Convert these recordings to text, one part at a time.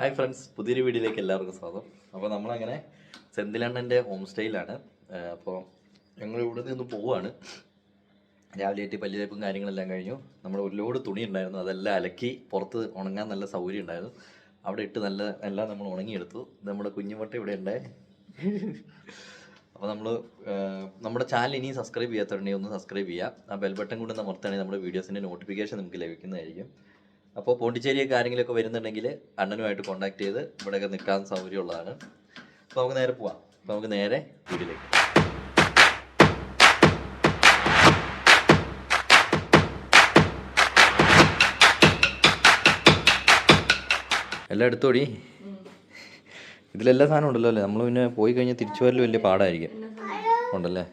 Hi friends പുതിയൊരു വീഡിയോയിലേക്ക് എല്ലാവർക്കും സ്വാഗതം. അപ്പോൾ നമ്മളങ്ങനെ സെന്തിലണ്ണന്റെ ഹോം സ്റ്റൈലാണ് അപ്പോൾ ഞങ്ങൾ ഇവിടെ നിന്ന് പോവുകയാണ് രാവിലെ ആയിട്ട് പല്ലുതേപ്പും കാര്യങ്ങളെല്ലാം കഴിഞ്ഞു. നമ്മൾ ഒരുപാട് തുണി ഉണ്ടായിരുന്നു. അതെല്ലാം അലക്കി പുറത്ത് ഉണങ്ങാൻ നല്ല സൗകര്യം ഉണ്ടായിരുന്നു. അവിടെ ഇട്ട് നല്ല എല്ലാം നമ്മൾ ഉണങ്ങിയെടുത്തു. നമ്മുടെ കുഞ്ഞുമുട്ട ഇവിടെ ഉണ്ട്. അപ്പോൾ നമ്മൾ നമ്മുടെ ചാനൽ ഇനിയും സബ്സ്ക്രൈബ് ചെയ്യാത്തവരുണ്ടെങ്കിൽ ഒന്ന് സബ്സ്ക്രൈബ് ചെയ്യുക. ആ ബെൽ ബട്ടൺ കൂടെ അമർത്തുകയാണെങ്കിൽ നമ്മുടെ വീഡിയോസിന്റെ നോട്ടിഫിക്കേഷൻ നമുക്ക് ലഭിക്കുന്നതായിരിക്കും. അപ്പോൾ പോണ്ടിച്ചേരിയൊക്കെ കാര്യങ്ങളൊക്കെ വരുന്നുണ്ടെങ്കിൽ അണ്ണനുമായിട്ട് കോൺടാക്ട് ചെയ്ത് ഇവിടെയൊക്കെ നിൽക്കാൻ സൗകര്യമുള്ളതാണ്. അപ്പോൾ നമുക്ക് നേരെ പോവാം. അപ്പോൾ നമുക്ക് നേരെ വീട്ടിലേക്ക്. എല്ലാം എടുത്തോടി ഇതിലെല്ലാ സാധനം ഉണ്ടല്ലോ അല്ലേ? നമ്മൾ പിന്നെ പോയി കഴിഞ്ഞാൽ തിരിച്ചു വരൽ വലിയ പാടായിരിക്കും. ഉണ്ടല്ലേ?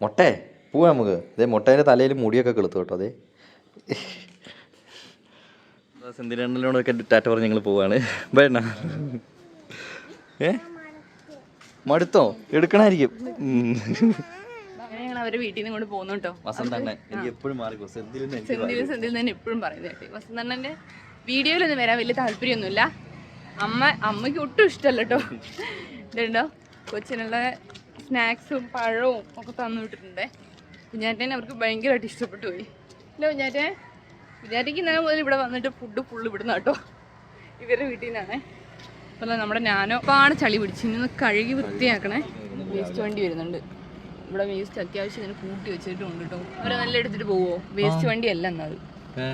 മുട്ടേ പോവാം നമുക്ക്. ഇതേ മുട്ടേന്റെ തലയിൽ മുടിയൊക്കെ കെളുത്തു കേട്ടോ അതെ സെന്തിരണ്ടലോടൊക്കെ ടാറ്റ പറഞ്ഞ് ഞങ്ങൾ പോവാണ്? വേണ്ട ഏ? മടുത്തോ? എടുക്കണായിരിക്കും. അവരെ വീട്ടിൽ നിന്ന് കൊണ്ട് പോകുന്നു കേട്ടോ വസന്തണ്ണ എനിക്ക് എപ്പോഴും മാറിക്കോ സെന്തിൽ സെന്തിൽ തന്നെ എപ്പോഴും പറയുന്നത് കേട്ടോ. വസന്തണ്ണന്റെ വീഡിയോയിലൊന്നും വരാൻ വലിയ താല്പര്യമൊന്നുമില്ല. അമ്മ അമ്മയ്ക്ക് ഒട്ടും ഇഷ്ടമല്ല കേട്ടോ. ഇതുണ്ടോ? കൊച്ചിനുള്ള സ്നാക്സും പഴവും ഒക്കെ തന്നു വിട്ടിട്ടുണ്ട്. കുഞ്ഞാറ്റേനെ അവർക്ക് ഭയങ്കരമായിട്ട് ഇഷ്ടപ്പെട്ടു പോയി. ഇല്ല കുഞ്ഞാറ്റെ? ഇന്നലെ മുതൽ ഇവിടെ വന്നിട്ട് ഫുഡ് ഫുള്ള് ഇവിടുന്ന കേട്ടോ. ഇവരുടെ വീട്ടിൽ നിന്നാണേ അപ്പോൾ നമ്മുടെ ഞാനോ പാട് ചളി പിടിച്ച് ഇനി ഒന്ന് കഴുകി വൃത്തിയാക്കണേ. വേസ്റ്റ് വണ്ടി വരുന്നുണ്ട്. ഇവിടെ വേസ്റ്റ് അത്യാവശ്യം ഇതിന് കൂട്ടി വെച്ചിട്ടുണ്ട് കേട്ടോ. അവരെ നല്ല എടുത്തിട്ട് പോവോ? വേസ്റ്റ് വണ്ടി അല്ല എന്നത് ഏ,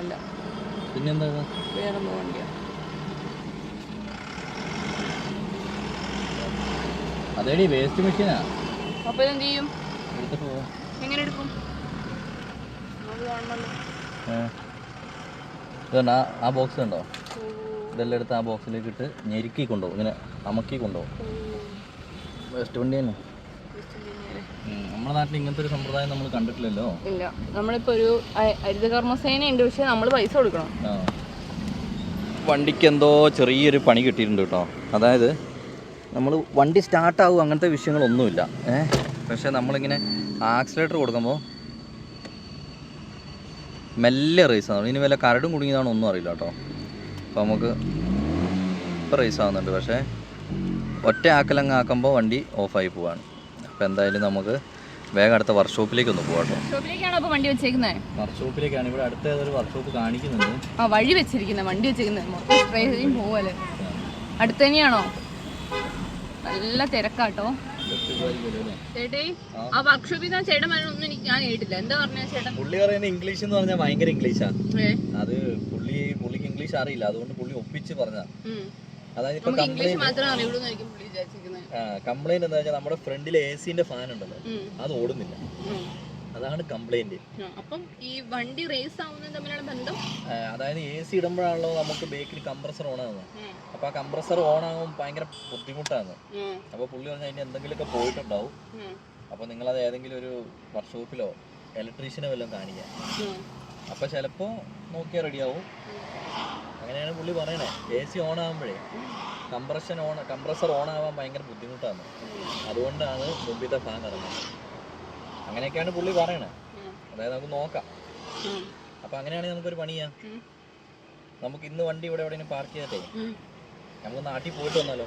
അല്ല. പിന്നെന്താ ഇത്? വേറെ എന്തോ വണ്ടിയാ. അതേടി വേസ്റ്റ് മെഷീനാ. അപ്പോൾ ഇതെന്ത് ചെയ്യും? എങ്ങനെ എടുക്കും? അത് കാണണമല്ലോ ഇതുണ്ട് ആ ആ ബോക്സ് ഉണ്ടോ? ഇതെല്ലാം എടുത്ത് ആ ബോക്സിലേക്ക് ഇട്ട് ഞെരുക്കി കൊണ്ടുപോകും. ഇങ്ങനെ അമക്കി കൊണ്ടുപോകും. വെസ്റ്റ് വണ്ടി തന്നെ നമ്മുടെ നാട്ടിൽ ഇങ്ങനത്തെ ഒരു സമ്പ്രദായം നമ്മൾ കണ്ടിട്ടില്ലല്ലോ? ഇല്ല. നമ്മളിപ്പോ ഒരു ഹരിതകർമ്മസേന ഉണ്ട് പക്ഷേ നമ്മൾ പൈസ കൊടുക്കണം. വണ്ടിക്ക് എന്തോ ചെറിയൊരു പണി കിട്ടിയിട്ടുണ്ട് കേട്ടോ. അതായത് നമ്മൾ വണ്ടി സ്റ്റാർട്ടാവും അങ്ങനത്തെ വിഷയങ്ങളൊന്നുമില്ല. ഏഹ് പക്ഷേ നമ്മളിങ്ങനെ ആക്സിലേറ്റർ കൊടുക്കുമ്പോൾ മെല്ലെ റേസ് ആവുന്നു. ഇനി വല്ല കരടും കുടുങ്ങിയതാണോ ഒന്നും അറിയില്ല കേട്ടോ. അപ്പോൾ നമുക്ക് ഇപ്പോൾ റേസ് ആവുന്നുണ്ട്. പക്ഷേ ഒറ്റ ആക്കലങ്ങ് ആക്കുമ്പോൾ വണ്ടി ഓഫായി പോവാണ്. അപ്പോൾ എന്തായാലും നമുക്ക് വേഗം അടുത്ത വർക്ക്ഷോപ്പിലേക്ക് ഒന്ന് പോകാം കേട്ടോ ഷോപ്പിലേക്കാണോ അപ്പോൾ വണ്ടി വെച്ചേക്കുന്നത് വർക്ക്ഷോപ്പിലേക്കാണ് ഇവിടെ അടുത്ത ഏതൊരു വർക്ക്ഷോപ്പ് കാണിക്കുന്നുണ്ട്. ആ വഴി വെച്ചിരിക്കുന്നത് വണ്ടി വെച്ചിരിക്കുന്നത് മൊത്തം പോവല്ലേ. അടുത്ത് തന്നെയാണോ നല്ല തിരക്കാട്ടോ. ചേട്ടേ ആ. വർക്ക്ഷോപ്പിൽ നിന്ന് ചേട്ടൻ പറഞ്ഞൊന്നും എനിക്ക് ഞാൻ കേട്ടില്ല. എന്താ പറഞ്ഞ ചേട്ടൻ? പുള്ളി പറയുന്ന ഇംഗ്ലീഷ് എന്ന് പറഞ്ഞാൽ ഭയങ്കര ഇംഗ്ലീഷാ അത് പുള്ളി പുള്ളിക്ക് ഇംഗ്ലീഷ് അറിയില്ല. അതുകൊണ്ട് പുള്ളി ഒപ്പിച്ച് പറഞ്ഞ. അതായത് ഇപ്പൊ കംപ്ലൈന്റ് എന്താ വെച്ചാൽ നമ്മുടെ ഫ്രണ്ടിൽ എ സിന്റെ ഫാൻ ഉണ്ടല്ലോ. അത് ഓടുന്നില്ല. അതാണ് കംപ്ലൈന്റ് അപ്പം ഈ വണ്ടി റേസ് ആവുന്നത് തമ്മിലുള്ള ബന്ധം? അതായത് എ സി ഇടുമ്പോഴാണല്ലോ നമുക്ക് ബേക്കിൽ കംപ്രസർ ഓൺ ആകുന്നത് ഉം. അപ്പൊ ആ കംപ്രസർ ഓൺ ആകുമ്പോൾ ഭയങ്കര ബുദ്ധിമുട്ടാണ്. അപ്പൊ പുള്ളി പറഞ്ഞാൽ അതിന് എന്തെങ്കിലുമൊക്കെ പോയിട്ടുണ്ടാവും. അപ്പൊ നിങ്ങൾ നിങ്ങളത് ഏതെങ്കിലും ഒരു വർക്ക്ഷോപ്പിലോ ഇലക്ട്രീഷ്യനെ വല്ലതും കാണിക്കാം ഉം. അപ്പൊ ചിലപ്പോ നോക്കിയാൽ റെഡിയാവും അങ്ങനെയാണ് പുള്ളി പറയണേ. എ സി ഓൺ ആകുമ്പോഴേ കംപ്രഷൻ ഓൺ കംപ്രസർ ഓൺ ആവാൻ ഭയങ്കര ബുദ്ധിമുട്ടാണ്. അതുകൊണ്ടാണ് മുമ്പിത്തെ ഫാൻ ഇറങ്ങുന്നത്. അങ്ങനെയൊക്കെയാണ് പുള്ളി പറയണേ അതായത് നമുക്ക് നോക്കാം. അപ്പൊ അങ്ങനെയാണെങ്കിൽ നമുക്കൊരു പണി ചെയ്യാം. നമുക്ക് ഇന്ന് വണ്ടി ഇവിടെ എവിടെയെങ്കിലും പാർക്ക് ചെയ്തിട്ടേ നമുക്ക് നാട്ടിൽ പോയിട്ട് വന്നാലോ?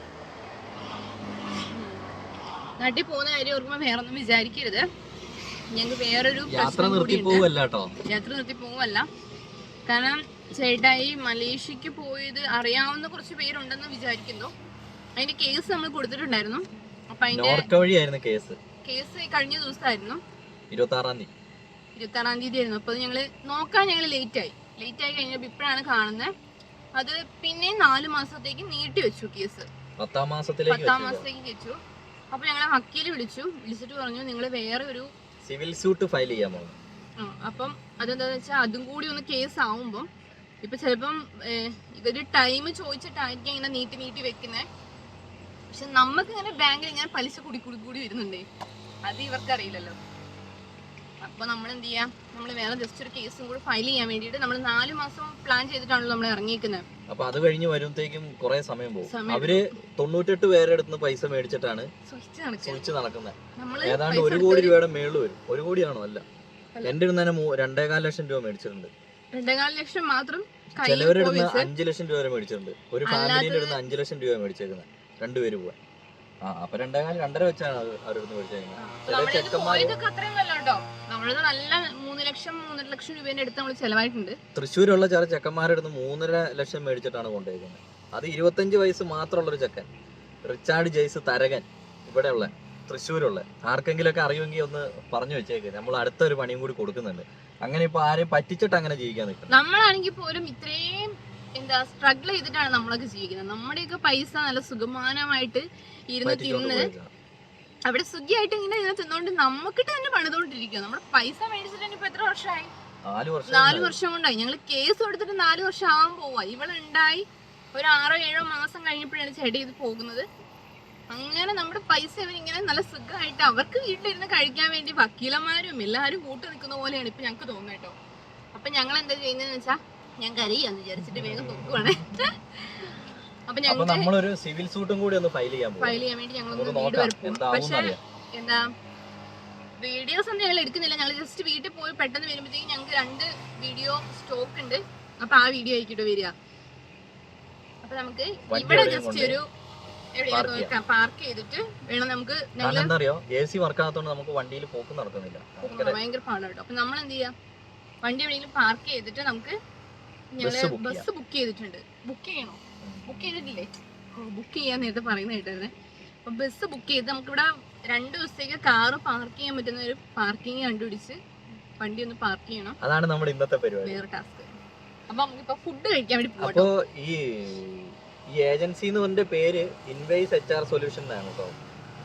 നാട്ടിൽ പോകുന്ന കാര്യം ഓർക്കുമ്പോൾ വേറെ ഒന്നും വിചാരിക്കരുത്. ഞങ്ങൾക്ക് വേറൊരു യാത്ര നിർത്തി. പോവല്ല യാത്ര നിർത്തി പോവല്ല കാരണം ചേട്ടായി മലേഷ്യക്ക് പോയത് അറിയാവുന്ന കുറച്ച് പേരുണ്ടെന്ന് വിചാരിക്കുന്നു. അതിന്റെ കേസ് നമ്മൾ കൊടുത്തിട്ടുണ്ടായിരുന്നു. അപ്പൊ അതിന്റെ കേസ് കേസ് കഴിഞ്ഞ ദിവസമായിരുന്നു ഇരുപത്തി ആറാം തീയതി. ഇരുപത്താറാം തീയതി ആയിരുന്നു. അപ്പൊ ഞങ്ങൾ നോക്കാൻ ഞങ്ങൾ ലേറ്റ് ആയി. ലേറ്റ് ആയി കഴിഞ്ഞപ്പോൾ ഇപ്പോഴാണ് കാണുന്നത് അത് പിന്നെ നാല് മാസത്തേക്ക് നീട്ടി വെച്ചു കേസ്. പത്താം മാസത്തിലേക്ക് പത്താം. മാസത്തേക്ക് വെച്ചു. അപ്പൊ ഞങ്ങളെ വക്കീൽ വിളിച്ചു. വിളിച്ചിട്ട് പറഞ്ഞു നിങ്ങൾ വേറെ ഒരു സിവിൽ സ്യൂട്ട് ഫയൽ ചെയ്യാൻ പോകുന്നു. അപ്പം അതെന്താന്ന് വെച്ചാൽ അതും കൂടി ഒന്ന് കേസ് ആവുമ്പം ഇപ്പൊ ചിലപ്പം ഇവർ ടൈം ചോദിച്ചിട്ടായിരിക്കും ഇങ്ങനെ നീട്ടി നീട്ടി വെക്കുന്നത് പക്ഷെ നമുക്ക് ഇങ്ങനെ ബാങ്കിൽ ഇങ്ങനെ പലിശ കൂടി കൂടി കൂടി വരുന്നുണ്ടേ. അത് ഇവർക്ക് അറിയില്ലല്ലോ അപ്പൊ നമ്മൾ എന്ത് ചെയ്യാം നമ്മൾ വേറെ ജസ്റ്റ് ഒരു കേസും കൂടി ഫയൽ ചെയ്യാൻ വേണ്ടിയിട്ട് നമ്മൾ നാല് മാസം പ്ലാൻ ചെയ്തിട്ടാണല്ലോ നമ്മൾ ഇറങ്ങിയിരിക്കുന്നത് അപ്പൊ അത് കഴിഞ്ഞ് വരുമ്പോഴത്തേക്കും കുറെ സമയം പോകും. അവർ തൊണ്ണൂറ്റെട്ട് പേരുടെ അടുത്ത് പൈസ മേടിച്ചിട്ടാണ് സൂക്ഷിച്ച് നടക്കുന്നത് ഏതാണ്ട് ഒരു കോടി രൂപയുടെ മേളിൽ വരും. ഒരു കോടിയാണോ? അല്ല. എന്റെ അടുത്ത് തന്നെ ലക്ഷം രൂപ മേടിച്ചിട്ടുണ്ട്. രണ്ടേകാൽ ലക്ഷം മാത്രം ചിലവരിടുന്ന അഞ്ചു ലക്ഷം രൂപ വരെ മേടിച്ചിട്ടുണ്ട്. ഒരു ഫാമിലിന്റെ അടുത്ത് അഞ്ചു ലക്ഷം രൂപ മേടിച്ചേക്കുന്നത് രണ്ടുപേര് പോവാൻ. അപ്പൊ രണ്ടേകാൽ രണ്ടര വെച്ചാണ് അത് അവരിടുന്ന് മേടിച്ചേക്കുന്നത്. ചില നമ്മളിത് ചെക്കന്മാര് പോയതൊക്കെ അത്രയും വല്ല കേട്ടോ നമ്മളത് നല്ല മൂന്ന് ലക്ഷം മൂന്നര ലക്ഷം രൂപേന്റെ അടുത്ത് നമ്മൾ ചെലവായിട്ടുണ്ട്. തൃശ്ശൂരുള്ള ചില ചെക്കന്മാരുടെ മൂന്നര ലക്ഷം മേടിച്ചിട്ടാണ് കൊണ്ടുപോയിരിക്കുന്നത് അത് ഇരുപത്തഞ്ച് വയസ്സ് മാത്രമുള്ള ഒരു ചെക്കൻ റിച്ചാർഡ് ജെയ്സ് തരകൻ ഇവിടെയുള്ള തൃശ്ശൂരുള്ള. ആർക്കെങ്കിലൊക്കെ അറിയുമെങ്കിൽ ഒന്ന് പറഞ്ഞു വെച്ചേക്ക്. നമ്മൾ അടുത്ത ഒരു പണിയും കൂടി കൊടുക്കുന്നുണ്ട്. അങ്ങനെ ഇപ്പൊ ആരെയും പറ്റിച്ചിട്ട് അങ്ങനെ ജീവിക്കാൻ നിൽക്കുന്നത് നമ്മളാണെങ്കിൽ പോലും ഇത്രയും എന്താ സ്ട്രഗിൾ ചെയ്തിട്ടാണ് നമ്മളൊക്കെ ജീവിക്കുന്നത്. നമ്മുടെയൊക്കെ പൈസ നല്ല സുഖമാനമായിട്ട് ഇരുന്ന് തിന്ന്. അവിടെ സുഖിയായിട്ട് ഇങ്ങനെ ഇരുന്ന് തിന്നുകൊണ്ട് നമുക്കിട്ട് തന്നെ പണിതുകൊണ്ടിരിക്കുക നമ്മുടെ പൈസ മേടിച്ചിട്ട് ഇപ്പൊ എത്ര വർഷമായി? നാല് വർഷം കൊണ്ടായി. ഞങ്ങൾ കേസ് കൊടുത്തിട്ട് നാല് വർഷം ആവാൻ പോവാ ഇവളുണ്ടായി. ഒരു ആറോ ഏഴോ മാസം കഴിഞ്ഞപ്പോഴാണ് ചെടി ഇത് പോകുന്നത്. അങ്ങനെ നമ്മുടെ പൈസ ഇവരിങ്ങനെ നല്ല സുഖമായിട്ട് അവർക്ക് വീട്ടിലിരുന്ന് കഴിക്കാൻ വേണ്ടി വക്കീലന്മാരും എല്ലാവരും കൂട്ടു നിൽക്കുന്ന പോലെയാണ് ഇപ്പൊ ഞങ്ങൾക്ക് തോന്നുന്നത് കേട്ടോ. അപ്പൊ ഞങ്ങൾ എന്താ ചെയ്യുന്നതെന്ന് വെച്ചാ ഞാൻ കരയാന്ന് വിചാരിച്ചിട്ട് വേഗം നോക്കുവാണേ അപ്പൊ ഞങ്ങൾക്ക് നമ്മളൊരു സിവിൽ സൂട്ടും കൂടി ഒന്ന് ഫയൽ ചെയ്യാൻ ഫയൽ ചെയ്യാൻ വേണ്ടി ഞങ്ങൾ പക്ഷെ എന്താ വീഡിയോസ് ഒന്നും ഞങ്ങൾ എടുക്കുന്നില്ല. ഞങ്ങൾ ജസ്റ്റ് വീട്ടിൽ പോയി പെട്ടെന്ന് വരുമ്പോഴത്തേക്കും ഞങ്ങൾക്ക് രണ്ട് വീഡിയോ സ്റ്റോക്ക് ഉണ്ട്. അപ്പൊ ആ വീഡിയോ ആയിക്കിട്ട് വരിക. അപ്പൊ നമുക്ക് ഇവിടെ ജസ്റ്റ് ഒരു പാർക്ക് ചെയ്തിട്ട് വേണം നമുക്ക് കാരണം ഞങ്ങൾ എന്താ അറിയോ? എ സി വർക്കാകത്തോണ്ട് നമുക്ക് വണ്ടിയിൽ പോക്ക് ഭയങ്കര ഭയങ്കര പാടാണ് കേട്ടോ. അപ്പൊ നമ്മൾ എന്ത് ചെയ്യാം? വണ്ടി എവിടെയെങ്കിലും പാർക്ക് ചെയ്തിട്ട് നമുക്ക് ഞങ്ങൾ ബസ് ബുക്ക് ചെയ്തിട്ടുണ്ട്. ബുക്ക് ചെയ്യണോ? ബുക്ക് ചെയ്തിട്ടില്ലേ? ബുക്ക് ചെയ്യാൻ നേരത്തെ പറയുന്ന കേട്ടായിരുന്നെ അപ്പൊ ബസ് ബുക്ക് ചെയ്ത് നമുക്കിവിടെ രണ്ട് ദിവസത്തേക്ക് കാറ് പാർക്ക് ചെയ്യാൻ പറ്റുന്ന ഒരു പാർക്കിംഗ് കണ്ടുപിടിച്ച് വണ്ടി ഒന്ന് പാർക്ക് ചെയ്യണം. അതാണ് നമ്മുടെ ഇന്നത്തെ പരിപാടി. വേറെ ടാസ്ക്. അപ്പൊ നമുക്കിപ്പോ ഫുഡ് കഴിക്കാൻ വേണ്ടി അപ്പോ ഈ ഈ ഏജൻസി എന്ന് പറഞ്ഞ പേര് ഇൻവൈസ് എച്ച് ആർ സൊല്യൂഷൻ എന്നാണ് കേട്ടോ.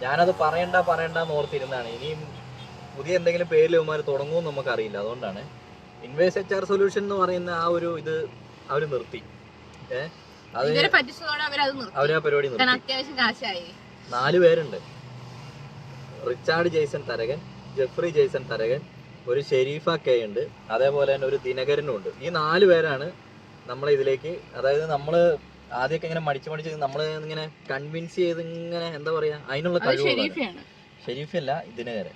ഞാനത് പറയണ്ട പറയണ്ട എന്ന് ഓർത്തിരുന്നാണ് ഇനിയും പുതിയ എന്തെങ്കിലും പേരിൽ ഇവന്മാർ തുടങ്ങുമെന്ന് നമുക്കറിയില്ല. അതുകൊണ്ടാണ്. ഇൻവൈസ് എച്ച് ആർ സൊല്യൂഷൻ എന്ന് പറയുന്ന ആ ഒരു ഇത് അവർ നിർത്തി. ഇവരെ പറ്റിച്ചതോടെ അവരത് അവർ ആ പരിപാടി നിർത്തി. അത്യാവശ്യം കാശായി. നാല് പേരുണ്ട്. Richard Jason Tharakan Jeffrey Jason Tharakan ഒരു ഷെരീഫ കെ ഉണ്ട്. അതേപോലെ തന്നെ ഒരു ദിനകരനും ഉണ്ട്. ഈ നാല് പേരാണ് നമ്മളെ ഇതിലേക്ക് അതായത് നമ്മൾ ആദ്യമൊക്കെ ഇങ്ങനെ മടിച്ച് മടിച്ച് നമ്മൾ ഇങ്ങനെ കൺവിൻസ് ചെയ്ത് ഇങ്ങനെ എന്താ പറയാ അതിനുള്ള കഴിവ് ഷെരീഫല്ല ദിനകരൻ.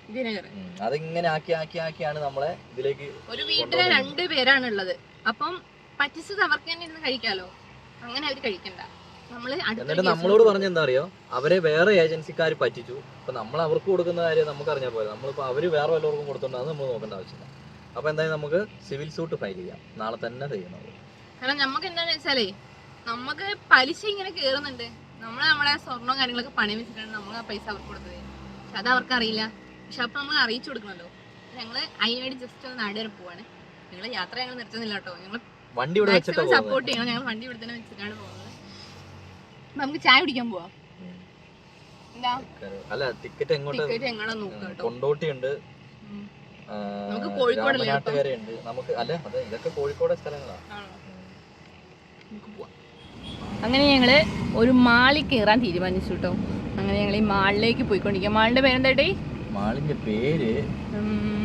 അതിങ്ങനെ ആക്കി ആക്കി ആക്കിയാണ് നമ്മളെ ഇതിലേക്ക് ഒരു വീട്ടിലെ രണ്ട് പേരാണ് ഉള്ളത് അപ്പം പറ്റിച്ചത് അവർക്ക് തന്നെ ഇരുന്ന് കഴിക്കാലോ? അങ്ങനെ അവർ കഴിക്കണ്ട. എന്നിട്ട് നമ്മളോട് പറഞ്ഞ എന്താ അറിയോ? അവരെ വേറെ ഏജൻസിക്കാർ പറ്റിച്ചു. അപ്പൊ നമ്മൾ അവർക്ക് കൊടുക്കുന്ന കാര്യം നമുക്ക് അറിഞ്ഞാൽ പോലെ നമ്മളിപ്പോ അവർ വേറെ വല്ലവർക്കും കൊടുത്തോണ്ടാന്ന് നമ്മൾ നോക്കേണ്ട ആവശ്യമില്ല. അപ്പൊ എന്തായാലും നമുക്ക് സിവിൽ സൂട്ട് ഫയൽ ചെയ്യാം. നാളെ തന്നെ ചെയ്യണം കാരണം നമുക്ക് എന്താണെന്ന് വെച്ചാലേ നമുക്ക് പലിശ ഇങ്ങനെ കേറുന്നുണ്ട്. നമ്മൾ നമ്മളെ സ്വർണവും കാര്യങ്ങളൊക്കെ പണി വെച്ചിട്ടാണ് നമ്മൾ ആ പൈസ അവർക്ക് കൊടുത്തത്. പക്ഷെ അത് അവർക്ക് അറിയില്ല പക്ഷെ അപ്പൊ നമ്മൾ അറിയിച്ചു കൊടുക്കണല്ലോ. ഞങ്ങൾ അതിനുവേണ്ടി ജസ്റ്റ് ഒന്ന് നാട് വരെ പോവാണ്. ഞങ്ങൾ യാത്ര ഞങ്ങൾ നിർത്തുന്നില്ല കേട്ടോ. ഞങ്ങൾ വണ്ടി ഇവിടെ വെച്ചിട്ട് സപ്പോർട്ട് ചെയ്യണം. ഞങ്ങൾ വണ്ടി ഇവിടെ തന്നെ വെച്ചിട്ടാണ് പോകുന്നത്. നമുക്ക് ചായ കുടിക്കാൻ പോവാം. അല്ല ടിക്കറ്റ് എങ്ങോട്ട്? കൊണ്ടോട്ടി ഉണ്ട്. നമുക്ക് അല്ല അതെ ഇതൊക്കെ കോഴിക്കോട് സ്ഥലങ്ങളാണ് നമുക്ക് പോവാം. അങ്ങനെ ഞങ്ങൾ ഒരു മാളി കയറാൻ തീരുമാനിച്ചു കേട്ടോ. അങ്ങനെ ഞങ്ങൾ ഈ മാളിലേക്ക് പോയിക്കൊണ്ടിരിക്കുക. മാളിന്റെ പേരെന്താട്ടേ മാളിന്റെ പേര്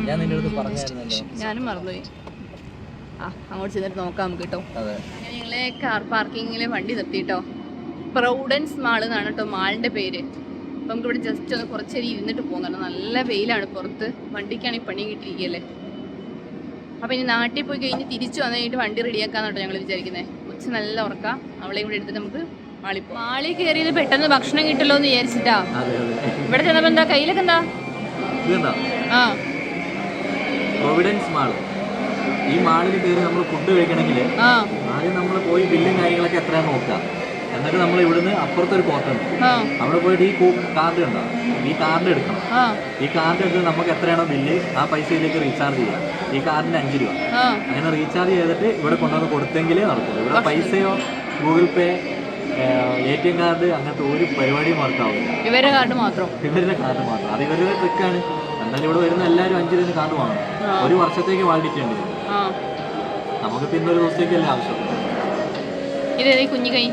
ഞാൻ നിന്റെ അടുത്ത് പറഞ്ഞായിരുന്നല്ലോ. ഞാനും മറന്നുപോയി. ആ അങ്ങോട്ട് ചെന്നിട്ട് നോക്കാം നമുക്ക് കേട്ടോ. അങ്ങനെ ഞങ്ങൾ കാർ പാർക്കിങ്ങിൽ വണ്ടി നിർത്തിട്ടോ പ്രൗഡൻസ് മാൾ എന്നാണ് കേട്ടോ മാളിന്റെ പേര്. അപ്പം നമുക്ക് ഇവിടെ ജസ്റ്റ് ഒന്ന് കുറച്ചേരി ഇരുന്നിട്ട് പോകുന്നുണ്ട് കാരണം നല്ല വെയിലാണ് പുറത്ത്. വണ്ടിക്കാണെങ്കിൽ പണി കിട്ടിയിരിക്കുകയല്ലേ അപ്പം ഇനി നാട്ടിൽ പോയി കഴിഞ്ഞ് തിരിച്ചു വന്നു കഴിഞ്ഞിട്ട് വണ്ടി റെഡിയാക്കാന്നോട്ടോ ഞങ്ങൾ വിചാരിക്കുന്നത് ഉച്ച നല്ല ഉറക്കാം. അവളെയും കൂടെ എടുത്തിട്ട് നമുക്ക് മാളിൽ കയറിയത് പെട്ടെന്ന് ഭക്ഷണം കിട്ടല്ലോ എന്ന് വിചാരിച്ചിട്ടാ. ഇവിടെ ചെന്നപ്പോ എന്താ? കയ്യിലൊക്കെ എന്താ? ആ. പ്രൊവിഡൻസ് മാൾ ഈ മാളിൽ കയറി നമ്മൾ ഫുഡ് കഴിക്കണമെങ്കിൽ ആദ്യം നമ്മൾ പോയി ബില്ലും കാര്യങ്ങളൊക്കെ എത്രയാ നോക്കാം എന്നിട്ട് നമ്മൾ ഇവിടുന്ന് അപ്പുറത്തൊരു ഒരു കോർട്ടുണ്ട് അവിടെ പോയിട്ട് ഈ കാർഡ് ഉണ്ടോ? ഈ കാർഡ് എടുക്കണം. ഈ കാർഡ് എടുത്ത് നമുക്ക് എത്രയാണോ ബില്ല് ആ പൈസയിലേക്ക് റീചാർജ് ചെയ്യാം. ഈ കാർഡിന് അഞ്ച് രൂപ. അങ്ങനെ റീചാർജ് ചെയ്തിട്ട് ഇവിടെ കൊണ്ടുവന്ന് കൊടുത്തെങ്കിലേ നടക്കുള്ളൂ ഇവിടെ പൈസയോ Google Pay A T M card അങ്ങനത്തെ ഒരു പരിപാടിയും വർക്കാവില്ല ഇവരുടെ കാർഡ് മാത്രം. ഇവരുടെ കാർഡ് മാത്രം. അത് ഇവരുടെ ട്രിക്കാണ്. എന്നാലും ഇവിടെ വരുന്ന എല്ലാവരും അഞ്ച് രൂപ കാർഡ് വാങ്ങണം. ഒരു വർഷത്തേക്ക് വാലിഡിറ്റി ഉണ്ട് ആ. നമുക്ക് പിന്നെ ഒരു അല്ല ആവശ്യം. ഇതേ കുഞ്ഞു കൈ.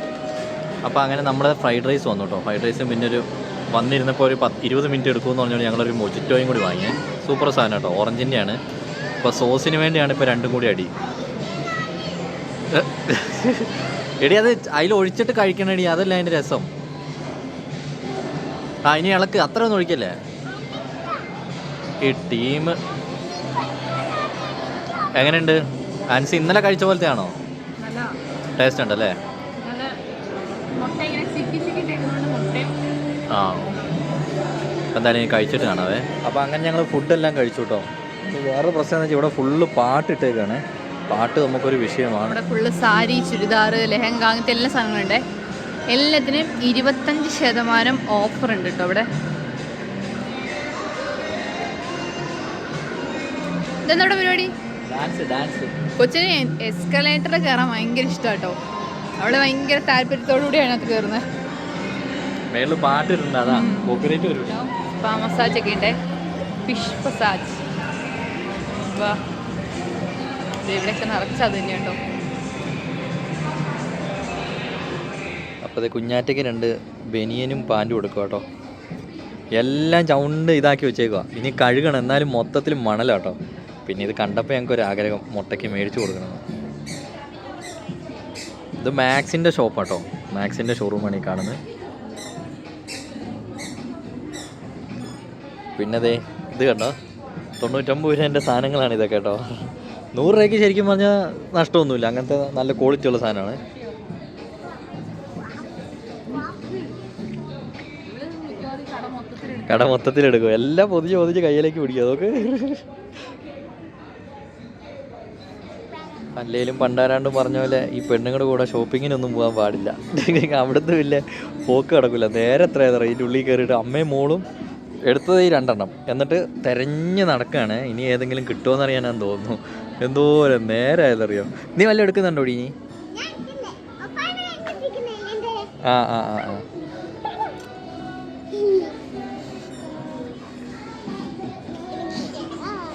അപ്പോൾ അങ്ങനെ നമ്മുടെ ഫ്രൈഡ് റൈസ് വന്നു കേട്ടോ ഫ്രൈഡ് റൈസും പിന്നെ ഒരു വന്നിരുന്നപ്പോൾ ഒരു പത്ത് ഇരുപത് മിനിറ്റ് എടുക്കുമെന്ന് പറഞ്ഞാൽ ഞങ്ങളൊരു മൊജിറ്റോയും കൂടി വാങ്ങിയേ. സൂപ്പർ സാധനം കേട്ടോ ഓറഞ്ചിന്റെയാണ് അപ്പോൾ സോസിന് വേണ്ടിയാണ് ഇപ്പോൾ രണ്ടും കൂടി അടി. എടി അത് അതിൽ ഒഴിച്ചിട്ട് കഴിക്കണടി അതല്ല അതിന്റെ രസം. ആ ഇനി ഇളക്ക് അത്ര ഒന്നും ഒഴിക്കല്ലേ? ഈ ടീം. എങ്ങനെയുണ്ട്? ആൻസി ഇന്നലെ കഴിച്ച പോലത്തെ ആണോ നല്ല ടേസ്റ്റ് ഉണ്ടല്ലേ ആ. എന്തായാലും ഇനി കഴിച്ചിട്ട് കാണാവേ. അപ്പോൾ അങ്ങനെ ഞങ്ങൾ ഫുഡെല്ലാം കഴിച്ചു കേട്ടോ വേറെ പ്രശ്നം എന്ന് വെച്ചാൽ ഇവിടെ ഫുള്ള് പാട്ടിട്ടേക്കാണ് പാട്ട് നമുക്കൊരു വിഷയമാണ്. ഇവിടെ ഫുള്ള് സാരി ചുരിദാർ ലെഹങ്ക അങ്ങനത്തെ എല്ലാ സാധനങ്ങളുണ്ട്. എല്ലാത്തിനും ഇരുപത്തഞ്ച് ശതമാനം ഓഫർ ഉണ്ട് കേട്ടോ ഇവിടെ ഇതെന്താ ഇവിടെ പരിപാടി? കൊച്ചിന് എസ്കലേറ്റർ കയറാൻ ഭയങ്കര ഇഷ്ടം കേട്ടോ അവൾ ഭയങ്കര താല്പര്യത്തോടു കൂടിയാണ് അത്. കയറുന്നത് മേളിൽ സ്പാ മസാജ് ഒക്കെ ഉണ്ട് ഫിഷ് മസാജ് വാ. ഇവിടെയൊക്കെ നിറച്ച് അത് തന്നെയാണ് കേട്ടോ. അപ്പോൾ കുഞ്ഞാറ്റയ്ക്ക് രണ്ട് ബനിയനും പാന്റും കൊടുക്കുക കേട്ടോ. എല്ലാം ചൗണ്ട് ഇതാക്കി വെച്ചേക്കുക ഇനി കഴുകണം. എന്നാലും മൊത്തത്തിൽ മണലാട്ടോ പിന്നെ ഇത് കണ്ടപ്പോൾ ഞങ്ങൾക്ക് ഒരു ആഗ്രഹം. മുട്ടയ്ക്ക് മേടിച്ചു കൊടുക്കണം. ഇത് മാക്സിന്റെ ഷോപ്പാട്ടോ മാക്സിന്റെ ഷോറൂമാണ് ഈ കാണുന്നത്. പിന്നെ ദേ ഇത് കണ്ടോ? തൊണ്ണൂറ്റൊമ്പത് രൂപേന്റെ സാധനങ്ങളാണ് ഇതൊക്കെ കേട്ടോ. നൂറ് രൂപയ്ക്ക് ശരിക്കും പറഞ്ഞാൽ നഷ്ടമൊന്നുമില്ല. അങ്ങനത്തെ നല്ല ക്വാളിറ്റി ഉള്ള സാധനമാണ്. കട മൊത്തത്തിൽ എടുക്കും. എല്ലാം പൊതിച്ച് പൊതിച്ച് കയ്യിലേക്ക് പിടിക്കും. അതൊക്കെ അല്ലേലും പണ്ടാരാണ്ട് പറഞ്ഞ പോലെ ഈ പെണ്ണുങ്ങളുടെ കൂടെ ഷോപ്പിങ്ങിനൊന്നും പോകാൻ പാടില്ല. അവിടുത്തെ വലിയ പോക്ക് കിടക്കില്ല നേരെ എത്രയാ ഇതിന്റെ ഉള്ളിൽ കയറിയിട്ട് അമ്മയും മോളും എടുത്തത് ഈ രണ്ടെണ്ണം. എന്നിട്ട് തിരഞ്ഞു നടക്കുകയാണ് ഇനി ഏതെങ്കിലും കിട്ടുമോ എന്നറിയാനാന്ന് തോന്നുന്നു. എന്തോരം നേരമായതറിയാം നീ വല്ല എടുക്കുന്നുണ്ടോ ഇനി ആ ആ ആ ആ.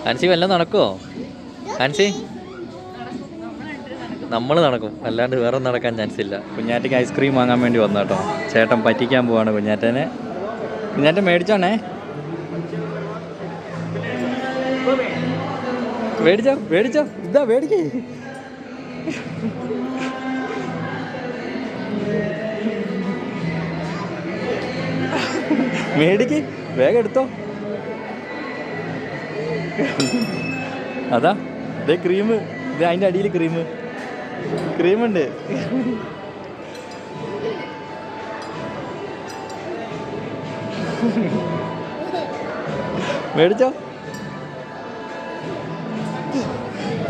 ആൻസി വല്ല നടക്കുമോ ആൻസി നമ്മൾ നടക്കും. അല്ലാണ്ട് വേറെ നടക്കാൻ ചാൻസ് ഇല്ല കുഞ്ഞാറ്റയ്ക്ക് ഐസ്ക്രീം വാങ്ങാൻ വേണ്ടി വന്നു കേട്ടോ. ചേട്ടൻ പറ്റിക്കാൻ പോവാണ് കുഞ്ഞാറ്റനെ. കുഞ്ഞാറ്റൻ മേടിച്ചോണേ. മേടിച്ചോ മേടിച്ചോ. ഇതാ മേടിക്കേ. മേടിക്ക്. വേഗം എടുത്തോ. അതാ ഇതേ ക്രീം ഇത് അതിന്റെ അടിയിൽ ക്രീം ക്രീമുണ്ട് മേടിച്ചോ.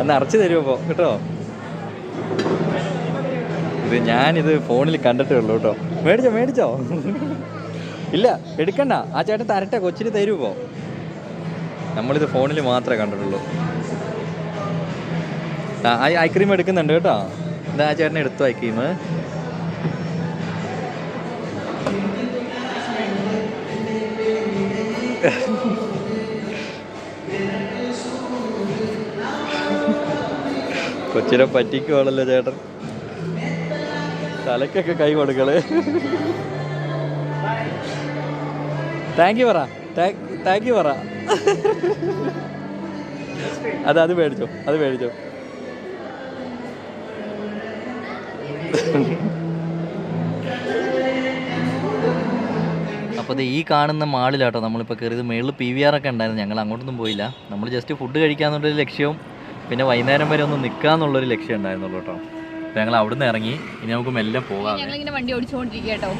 ഒന്ന് അറച്ചു തരുമോ കേട്ടോ? ഇത് ഞാനിത് ഫോണിൽ കണ്ടിട്ടേ ഉള്ളൂ കേട്ടോ. മേടിച്ചോ മേടിച്ചോ? ഇല്ല എടുക്കണ്ട. ആ ചേട്ടൻ തരട്ടെ കൊച്ചിന് തരുമോ? നമ്മളിത് ഫോണിൽ മാത്രമേ കണ്ടിട്ടുള്ളൂ. ആ ഐക്രീം എടുക്കുന്നുണ്ട് കേട്ടോ. എന്താ ആ ചേട്ടനെ എടുത്തു ഐസ്ക്രീം കൊച്ചിനെ പറ്റിക്കുവാണല്ലോ ചേട്ടൻ. തലക്കൊക്കെ കൈ കൊടുക്കൾ താങ്ക് യു പറ. താങ്ക് യു പറ. അത് അത് മേടിച്ചോ അത് മേടിച്ചോ. അപ്പോൾ ഈ കാണുന്ന മാളിലാട്ടോ നമ്മളിപ്പോൾ കയറിയത് മേളിൽ പി വി ആർ ഒക്കെ ഉണ്ടായിരുന്നു. ഞങ്ങൾ അങ്ങോട്ടൊന്നും പോയില്ല. നമ്മൾ ജസ്റ്റ് ഫുഡ് കഴിക്കാന്നുള്ളൊരു ലക്ഷ്യവും പിന്നെ വൈകുന്നേരം വരെ ഒന്ന് നിൽക്കാന്നുള്ളൊരു ലക്ഷ്യം ഉണ്ടായിരുന്നുള്ളൂ കേട്ടോ. ഞങ്ങൾ അവിടുന്ന് ഇറങ്ങി. ഇനി നമുക്ക് മെല്ലെ പോകാം ഞങ്ങളിങ്ങനെ വണ്ടി ഓടിച്ചുകൊണ്ടിരിക്കുക കേട്ടോ.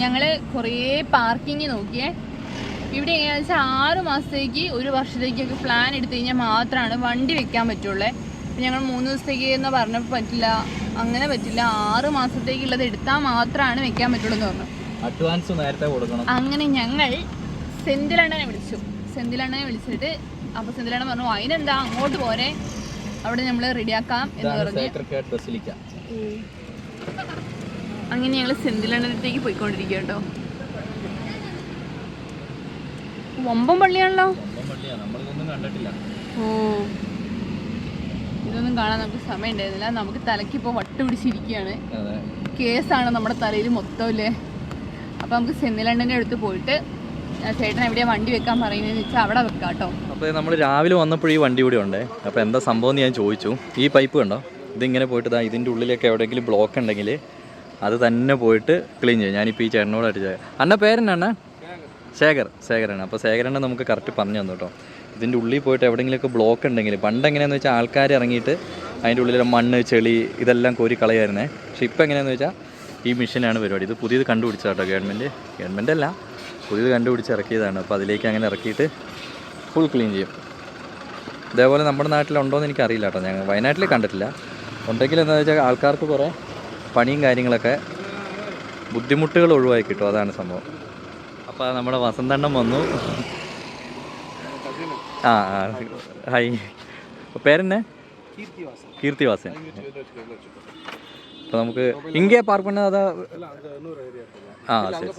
ഞങ്ങൾ കുറേ പാർക്കിങ് നോക്കിയേ. ഇവിടെ എങ്ങനെയാണെന്ന് വെച്ചാൽ ആറ് മാസത്തേക്ക് ഒരു വർഷത്തേക്കൊക്കെ പ്ലാൻ എടുത്തു കഴിഞ്ഞാൽ മാത്രമാണ് വണ്ടി വെക്കാൻ പറ്റുള്ളേ. അപ്പം ഞങ്ങൾ മൂന്ന് ദിവസത്തേക്ക് എന്ന് പറഞ്ഞപ്പോൾ പറ്റില്ല. അങ്ങനെ പറ്റില്ല. ആറ് മാസത്തേക്കുള്ളത് എടുത്താൽ മാത്രമാണ് വെക്കാൻ പറ്റുള്ളൂ എന്ന് പറഞ്ഞു. അഡ്വാൻസ് നേരത്തെ കൊടുക്കണം. അങ്ങനെ ഞങ്ങൾ സെന്തിലണ്ണനെ വിളിച്ചു. സെന്തിലണ്ണനെ വിളിച്ചിട്ട് അപ്പോൾ സെന്തിലണ്ണൻ പറഞ്ഞു അതിനെന്താ അങ്ങോട്ട് പോരെ. അവിടെ നമ്മൾ റെഡിയാക്കാം എന്ന് പറഞ്ഞ് അങ്ങനെ ഞങ്ങൾ സെന്തിലണ്ണത്തേക്ക് പോയിക്കൊണ്ടിരിക്കുക കേട്ടോ വമ്പം പള്ളിയാണല്ലോ ഓ. ഇതൊന്നും കാണാൻ നമുക്ക് സമയം ഉണ്ടായിരുന്നില്ല. നമുക്ക് തലയ്ക്ക് ഇപ്പോൾ വട്ട് പിടിച്ചിരിക്കുകയാണ്. കേസാണ് നമ്മുടെ തലയിൽ മൊത്തം അല്ലേ? അപ്പോൾ നമുക്ക് സെന്തിലണ്ണന്റെ അടുത്ത് പോയിട്ട് ചേട്ടൻ എവിടെയാണ് വണ്ടി വെക്കാൻ പറയുന്നത് വെച്ചാൽ അവിടെ വെക്കാം കേട്ടോ. അപ്പോൾ നമ്മൾ രാവിലെ വന്നപ്പോൾ ഈ വണ്ടി ഇവിടെ ഉണ്ട്. അപ്പോൾ എന്താ സംഭവം എന്ന് ഞാൻ ചോദിച്ചു. ഈ പൈപ്പ് കണ്ടോ? ഇതിങ്ങനെ പോയിട്ട് ഇതാ ഇതിന്റെ ഉള്ളിലൊക്കെ എവിടെയെങ്കിലും ബ്ലോക്ക് ഉണ്ടെങ്കിൽ അത് തന്നെ പോയിട്ട് ക്ലീൻ ചെയ്യും. ഞാനിപ്പോൾ ഈ ചേട്ടനോട് അടിച്ചത് അന്ന പേരെന്നാണ് ശേഖർ. ശേഖരാണ്. അപ്പോൾ ശേഖരനെ നമുക്ക് കറക്റ്റ് പറഞ്ഞു തന്നു കേട്ടോ. ഇതിന്റെ ഉള്ളിൽ പോയിട്ട് എവിടെയെങ്കിലുമൊക്കെ ബ്ലോക്ക് ഉണ്ടെങ്കിൽ പണ്ട് എങ്ങനെയാണെന്ന് വെച്ചാൽ ആൾക്കാർ ഇറങ്ങിയിട്ട് അതിന്റെ ഉള്ളിലെ മണ്ണ് ചെളി ഇതെല്ലാം കോരി കളയായിരുന്നേ. പക്ഷെ ഇപ്പോൾ എങ്ങനെയാണെന്ന് വെച്ചാൽ ഈ മെഷീനാണ് പരിപാടി. ഇത് പുതിയത് കണ്ടുപിടിച്ചാട്ടോ ഗവൺമെന്റ് ഗവൺമെന്റ് അല്ല. പുതിയത് കണ്ടുപിടിച്ച് ഇറക്കിയതാണ്. അപ്പോൾ അതിലേക്ക് അങ്ങനെ ഇറക്കിയിട്ട് ഫുൾ ക്ലീൻ ചെയ്യും. ഇതേപോലെ നമ്മുടെ നാട്ടിലുണ്ടോയെന്ന് എനിക്കറിയില്ല കേട്ടോ. ഞങ്ങൾ വയനാട്ടിൽ കണ്ടിട്ടില്ല. ഉണ്ടെങ്കിൽ എന്താ വെച്ചാൽ ആൾക്കാർക്ക് കുറേ പണിയും കാര്യങ്ങളൊക്കെ ബുദ്ധിമുട്ടുകൾ ഒഴിവാക്കി കിട്ടും. അതാണ് സംഭവം. അപ്പോൾ നമ്മുടെ വസന്തണ്ണം വന്നു. ആ ഹൈ പേരെന്നെ? കീർത്തിവാസൻ. അപ്പോൾ നമുക്ക് ഇങ്ങേ പാർക്ക് പണിത് അതാ? ആ ശരി.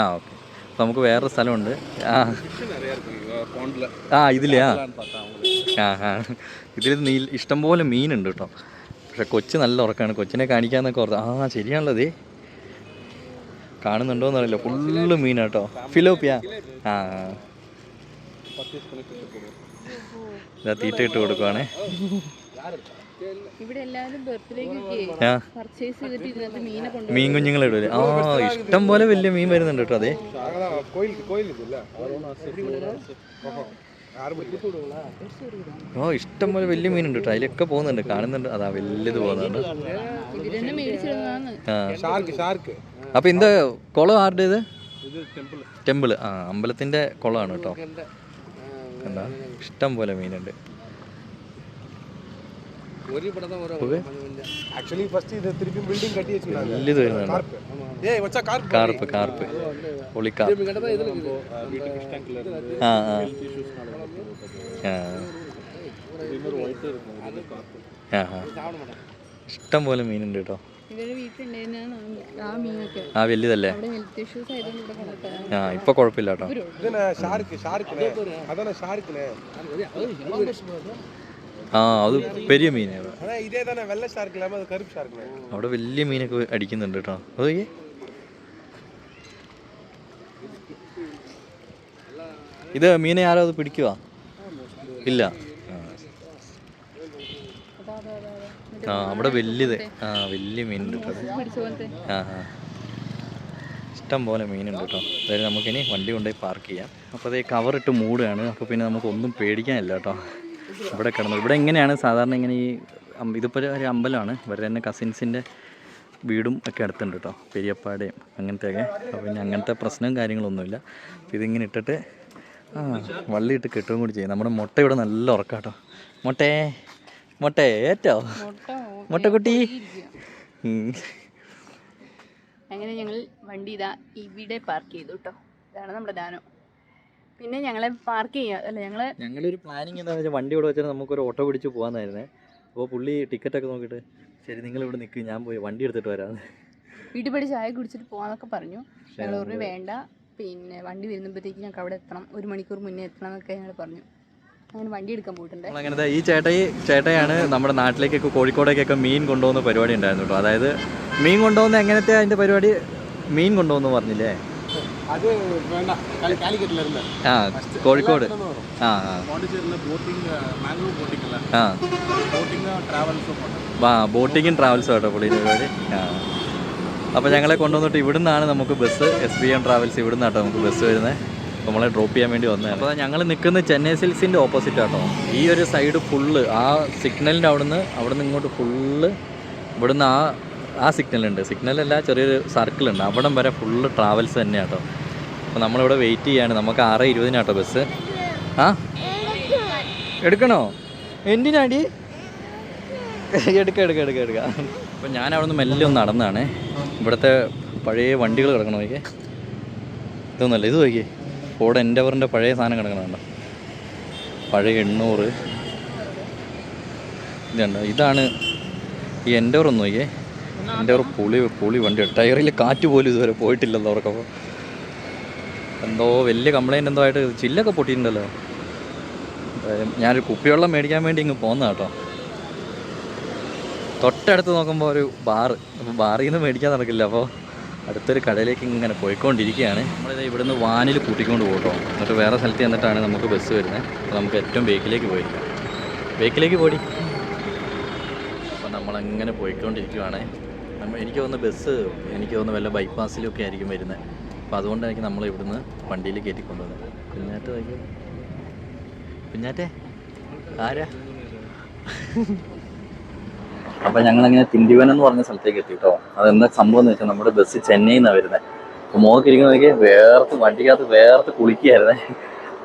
ആ ഓക്കെ. നമുക്ക് വേറൊരു സ്ഥലമുണ്ട്. ആ. ആ ഇതിലെയാ ആ. ആ ഇതിൽ നീ ഇഷ്ടംപോലെ മീനുണ്ട് കേട്ടോ. പക്ഷെ കൊച്ചു നല്ല ഉറക്കമാണ് കൊച്ചിനെ കാണിക്കാന്നൊക്കെ ഓർത്ത് ആ ശരിയാണല്ലോ കാണുന്നുണ്ടോന്ന് എന്നറിയില്ല ഫുള്ള് മീനാ കേട്ടോ. ഫിലോപ്പിയ. ആ ആ. തീറ്റ ഇട്ട് കൊടുക്കുവാണേ. ഇവിടെ എല്ലാവരും ബർത്ത്ഡേക്ക് മീൻ കുഞ്ഞുങ്ങളെ ഇടൂല? ആ ഇഷ്ടം പോലെ വലിയ മീൻ വരുന്നുണ്ട് കേട്ടോ അതെ. ഓ ഇഷ്ടം പോലെ വലിയ മീനുണ്ട് കേട്ടോ. അതിലൊക്കെ പോകുന്നുണ്ട് കാണുന്നുണ്ട്. അതാ വലിയത് പോകുന്നുണ്ട് അപ്പൊ എന്താ കുളം ആരുടെ ഇത്? ടെമ്പിൾ ആ അമ്പലത്തിന്റെ കുളമാണ് കേട്ടോ. എന്താ? ഇഷ്ടം പോലെ മീനുണ്ട്. ஆக்சுவலி ஃபர்ஸ்ட் இதை திருப்பி பில்டிங் கட்டி வச்சிருந்தாங்க വലുത് വരുന്നുണ്ട് ஏய் வச்சா கார்ப் കാർപ്പ് കാർപ്പ് പൊളിക്കാർപ്പ് வீட்டுக்கு டேங்க்ல இருந்து ആ ആ ആ ആ ആ ഇഷ്ടം പോലെ മീനുണ്ട് കേട്ടോ ഇവരുടെ വീട്ടിലുണ്ടായിരുന്ന ആ മീനൊക്കെ ആ വലുതല്ലേ അവിടെ ഹെൽത്ത് ഇഷ്യൂസ് ആയതുകൊണ്ട് ഇവിടെ കൊണ്ടുപോയി ആ ഇപ്പൊ കുഴപ്പമില്ല കേട്ടോ അത് വലിയ ഇതേ തന്നെ ഷാർക്ക് കറുപ്പ് ഷാർക്ക് അവിടെ വലിയ മീനൊക്കെ അടിക്കുന്നുണ്ട് കേട്ടോ. അതെ ഇത് മീനെ ആരോ അത് പിടിക്കുവാ? ഇല്ല. ആ. അവിടെ വലിയത്. ആ വലിയ മീനുണ്ട് കേട്ടോ ആ ആ. ഇഷ്ടം പോലെ മീനുണ്ട് കേട്ടോ. അതായത് നമുക്കിനി വണ്ടി കൊണ്ടുപോയി പാർക്ക് ചെയ്യാം. അപ്പോൾ അതേ കവറിട്ട് മൂടുകയാണ്. അപ്പോൾ പിന്നെ നമുക്കൊന്നും പേടിക്കാനില്ല കേട്ടോ. ഇവിടെ കിടന്നു ഇവിടെ എങ്ങനെയാണ് സാധാരണ ഇങ്ങനെ ഈ ഇതിപ്പോൾ ഒരു അമ്പലമാണ്. ഇവരുടെ തന്നെ കസിൻസിന്റെ വീടും ഒക്കെ അടുത്തുണ്ട് കേട്ടോ പെരിയപ്പാടേയും അങ്ങനത്തെയൊക്കെ. അപ്പോൾ പിന്നെ അങ്ങനത്തെ പ്രശ്നവും കാര്യങ്ങളൊന്നുമില്ല. അപ്പോൾ ഇതിങ്ങനെ ഇട്ടിട്ട് ആ വള്ളി ഇട്ട് കെട്ടുകയും കൂടി ചെയ്യും. നമ്മുടെ മുട്ട ഇവിടെ നല്ല ഉറക്കാം കേട്ടോ മുട്ടേ മുട്ടേ ഏറ്റോ? മുട്ട മുട്ടക്കുട്ടി അങ്ങനെ ഞങ്ങൾ വണ്ടി ഇതാ ഇവിടെ പാർക്ക് ചെയ്തു കേട്ടോ ഇതാണ് നമ്മുടെ ദാനം. പിന്നെ ഞങ്ങളെ പാർക്ക് ചെയ്യുക അല്ല ഞങ്ങളെ? ഞങ്ങളൊരു പ്ലാനിങ് എന്താണെന്ന് വെച്ചാൽ വണ്ടി ഇവിടെ വെച്ചാൽ നമുക്കൊരു ഓട്ടോ പിടിച്ച് പോകാനായിരുന്നേ അപ്പോൾ പുള്ളി ടിക്കറ്റ് ഒക്കെ നോക്കിയിട്ട് ശരി നിങ്ങൾ ഇവിടെ നിൽക്കും ഞാൻ പോയി വണ്ടി എടുത്തിട്ട് വരാം. വീട്ടിൽ പോയി ചായ കുടിച്ചിട്ട് പോകാന്നൊക്കെ പറഞ്ഞു. ഞങ്ങൾ പറഞ്ഞു വേണ്ട പിന്നെ വണ്ടി വരുമ്പോഴത്തേക്ക് ഞങ്ങൾക്ക് അവിടെ എത്തണം ഒരു മണിക്കൂർ മുന്നേ എത്തണം എന്നൊക്കെ ഞങ്ങൾ പറഞ്ഞു. അങ്ങനെ വണ്ടി എടുക്കാൻ പോയിട്ടുണ്ട്. നമ്മളങ്ങനെ ഈ ചേട്ടായി ചേട്ടയാണ് നമ്മുടെ നാട്ടിലേക്കൊക്കെ കോഴിക്കോടേക്കൊക്കെ മീൻ കൊണ്ടുപോകുന്ന പരിപാടി ഉണ്ടായിരുന്നു കേട്ടോ. അതായത് മീൻ കൊണ്ടുപോകുന്ന എങ്ങനത്തെ അതിന്റെ പരിപാടി? മീൻ കൊണ്ടുപോകുന്നു പറഞ്ഞില്ലേ? വേണ്ട. ആ കോഴിക്കോട്. ആ അല്ല. ബോട്ടിങ്ങും ട്രാവൽസും കേട്ടോ പുള്ളി പരിപാടി. ആ. അപ്പോൾ ഞങ്ങളെ കൊണ്ടുവന്നിട്ട് ഇവിടുന്നാണ് നമുക്ക് bus S B M Travels ഇവിടുന്ന് ആട്ടോ നമുക്ക് ബസ് വരുന്നത് അപ്പോൾ നമ്മളെ ഡ്രോപ്പ് ചെയ്യാൻ വേണ്ടി വന്നത് അപ്പോൾ ഞങ്ങൾ നിൽക്കുന്ന ചെന്നൈ സിൽസിന്റെ ഓപ്പോസിറ്റ് ആട്ടോ. ഈ ഒരു സൈഡ് ഫുള്ള് ആ സിഗ്നലിന്റെ അവിടുന്ന് അവിടുന്ന് ഇങ്ങോട്ട് ഫുള്ള് ഇവിടുന്ന് ആ ആ സിഗ്നലുണ്ട് സിഗ്നലല്ല ചെറിയൊരു സർക്കിളുണ്ട് അവിടം വരെ ഫുള്ള് ട്രാവൽസ് തന്നെയാട്ടോ. അപ്പോൾ നമ്മളിവിടെ വെയിറ്റ് ചെയ്യാണ്. നമുക്ക് ആറ് ഇരുപതിനാട്ടോ ബസ് ആ? എടുക്കണോ? എന്തിനാടി എടുക്ക എടുക്ക എടുക്ക എടുക്ക. അപ്പം ഞാൻ അവിടെ നിന്ന് മെല്ലെ ഒന്ന് നടന്നാണ്. ഇവിടുത്തെ പഴയ വണ്ടികൾ കിടക്കണ നോക്കിയേ? ഇതൊന്നല്ല ഇത് നോക്കിയേ. ഫോർഡ് എൻഡവറിന്റെ പഴയ സാധനം കിടക്കണുണ്ടോ പഴയ എണ്ണൂറ്. ഇതുണ്ടോ ഇതാണ് ഈ എൻഡവർ ഒന്ന് നോക്കിയേ. എൻഡവർ പുളി പുളി വണ്ടി. ടയറിൽ കാറ്റ് പോലും ഇതുവരെ പോയിട്ടില്ലല്ലോ അവർക്കപ്പോൾ എന്തോ വലിയ കംപ്ലൈന്റ് എന്തോ ആയിട്ട് ചില്ലൊക്കെ പൊട്ടിയിട്ടുണ്ടല്ലോ. ഞാനൊരു കുപ്പിവെള്ളം മേടിക്കാൻ വേണ്ടി ഇങ്ങ് പോന്ന കേട്ടോ. തൊട്ടടുത്ത് നോക്കുമ്പോൾ ഒരു ബാറ്. അപ്പോൾ ബാറിൽ നിന്ന് മേടിക്കാൻ നടക്കില്ല. അപ്പോൾ അടുത്തൊരു കടയിലേക്ക് ഇങ്ങനെ പോയിക്കൊണ്ടിരിക്കുകയാണ്. നമ്മളിത് ഇവിടുന്ന് വാനിൽ കൂട്ടിക്കൊണ്ട് പോകട്ടോ എന്നിട്ട് വേറെ സ്ഥലത്ത് ചെന്നിട്ടാണ് നമുക്ക് ബസ് വരുന്നത് അപ്പോൾ നമുക്ക് ഏറ്റവും ബേക്കിലേക്ക് പോയിരിക്കാം ബേക്കിലേക്ക് പോടി. അപ്പോൾ നമ്മളങ്ങനെ പോയിക്കൊണ്ടിരിക്കുകയാണ് എനിക്ക് തോന്നുന്നു ബസ് എനിക്ക് തോന്നുന്നു വല്ല ബൈപ്പാസിലൊക്കെ ആയിരിക്കും വരുന്നത് അപ്പോൾ അതുകൊണ്ടായിരിക്കും നമ്മൾ ഇവിടുന്ന് വണ്ടിയിൽ കയറ്റി കൊണ്ടുവന്നത് കുഞ്ഞാറ്റ് കുഞ്ഞാറ്റെ ആരാ? അപ്പം ഞങ്ങളിങ്ങനെ തിണ്ടിവനം എന്ന് പറഞ്ഞ സ്ഥലത്തേക്ക് എത്തി കേട്ടോ അതെന്താ സംഭവം എന്ന് വെച്ചാൽ നമ്മുടെ ബസ് ചെന്നൈയിൽ നിന്നാണ് വരുന്നത് അപ്പോൾ മോൾക്ക് ഇരിക്കുന്നതൊക്കെ വേർത്ത് വണ്ടിക്കകത്ത് വേർത്ത് കുളിക്കുകയായിരുന്നേ.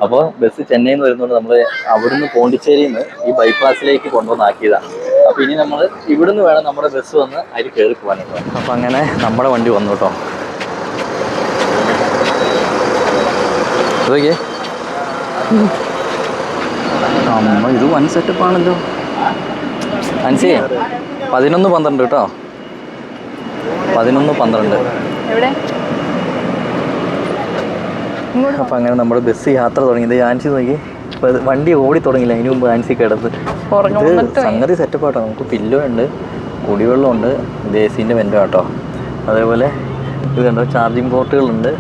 അപ്പോൾ ബസ് ചെന്നൈയിൽ നിന്ന് വരുന്നതുകൊണ്ട് നമ്മൾ അവിടുന്ന് പോണ്ടിച്ചേരിയിൽ നിന്ന് ഈ ബൈപ്പാസിലേക്ക് കൊണ്ടുവന്നാക്കിയതാണ് അപ്പോൾ ഇനി നമ്മൾ ഇവിടുന്ന് വേണം നമ്മുടെ ബസ് വന്ന് അതിൽ കയറി പോകാനായിട്ട്. അപ്പോൾ അങ്ങനെ നമ്മുടെ വണ്ടി വന്നു കേട്ടോ. ഇതൊക്കെ അമ്മ ഇത് വൺ സെറ്റപ്പ് ആണല്ലോ. അൻസി പതിനൊന്ന് പന്ത്രണ്ട് കേട്ടോ. പതിനൊന്ന് പന്ത്രണ്ട്. എവിടെ? അപ്പം അങ്ങനെ നമ്മൾ ബസ് യാത്ര തുടങ്ങിയത്. ആൻസി നോക്കി. ഇപ്പൊ ഇത് വണ്ടി ഓടി തുടങ്ങില്ല അതിന് മുമ്പ് ആൻസി കിടന്ന്. ഇത് സംഗതി സെറ്റപ്പ് ആട്ടോ. നമുക്ക് പില്ലോ ഉണ്ട് കുടിവെള്ളമുണ്ട് ദേശീന്റെ വെന്റോ കേട്ടോ അതേപോലെ ഇത് കണ്ടോ ചാർജിങ് പോർട്ടുകളുണ്ട്